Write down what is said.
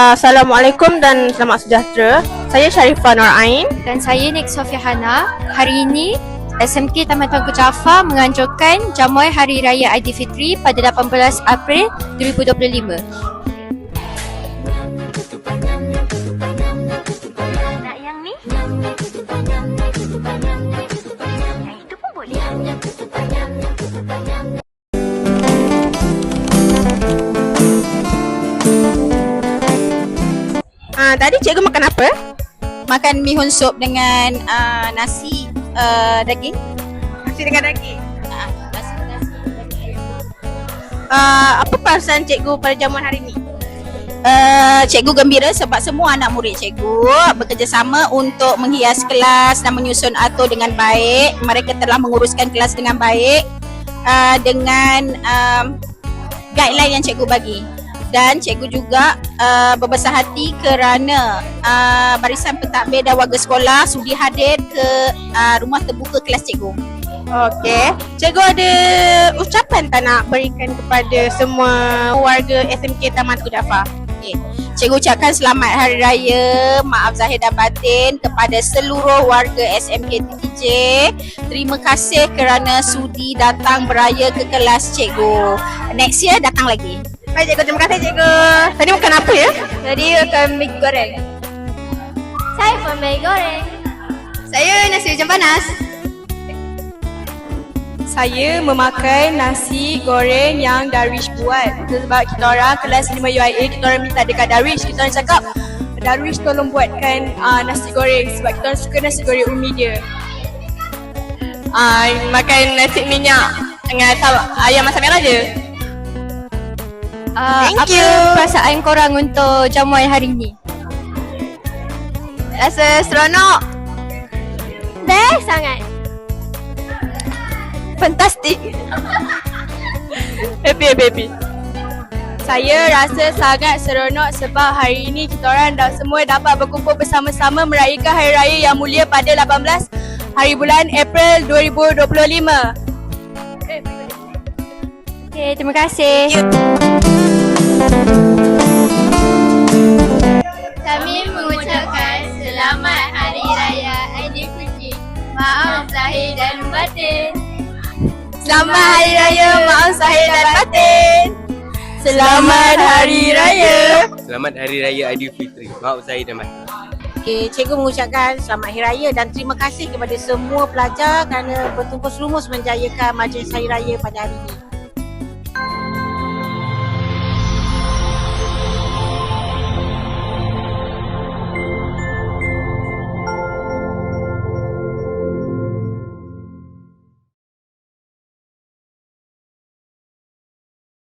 Assalamualaikum dan selamat sejahtera. Saya Sharifah Nur Ain. Dan saya Nik Sofia Hana. Hari ini SMK Taman Tengku Jaafar menganjurkan jamuan Hari Raya Aidilfitri pada 18 April 2025. Ah, tadi cikgu makan apa? makan mihun sup dengan uh, nasi uh, daging. Nasi dengan daging. Uh, nasi nasi daging. Apa perasaan cikgu pada jamuan hari ini? Uh, cikgu gembira sebab semua anak murid cikgu bekerjasama untuk menghias kelas dan menyusun atur dengan baik. Mereka telah menguruskan kelas dengan baik uh, dengan um, guideline yang cikgu bagi. Dan cikgu juga uh, berbesar hati kerana uh, barisan pentadbir dan warga sekolah sudi hadir ke uh, rumah terbuka kelas cikgu. Okey. Cikgu ada ucapan tak nak berikan kepada semua warga SMK Taman Tengku Jaafar? Cikgu ucapkan selamat Hari Raya, maaf zahir dan batin kepada seluruh warga SMK TTJ. Terima kasih kerana sudi datang beraya ke kelas cikgu. Next year datang lagi. Baik cikgu, terima kasih cikgu. Tadi makan apa ya? Tadi akan mi goreng. Saya pun mi goreng. Saya nasi hujan panas. Saya memakai nasi goreng yang Darwish buat Sebab kita orang kelas 5 UIA Kita orang minta dekat Darwish Kita orang cakap Darwish tolong buatkan uh, nasi goreng Sebab kita orang suka nasi goreng umi dia uh, Makan nasi minyak Dengan ayam masak merah je Uh, Thank apa you. perasaan korang untuk jamuan hari ini? Rasa seronok. Best sangat. Fantastik. Happy, happy, happy Saya rasa sangat seronok sebab hari ini kita orang dah semua dapat berkumpul bersama-sama merayakan Hari Raya yang mulia pada 18 hari bulan April 2025 Okay, terima kasih. Kami Selamat Hari Raya, maaf Zahir dan Batin. Selamat Hari Raya. Selamat Hari Raya Aidilfitri. Maaf Zahir dan Batin. Okey, cikgu mengucapkan selamat Hari Raya dan terima kasih kepada semua pelajar kerana bertumpus lumus menjayakan majlis Hari Raya pada hari ini.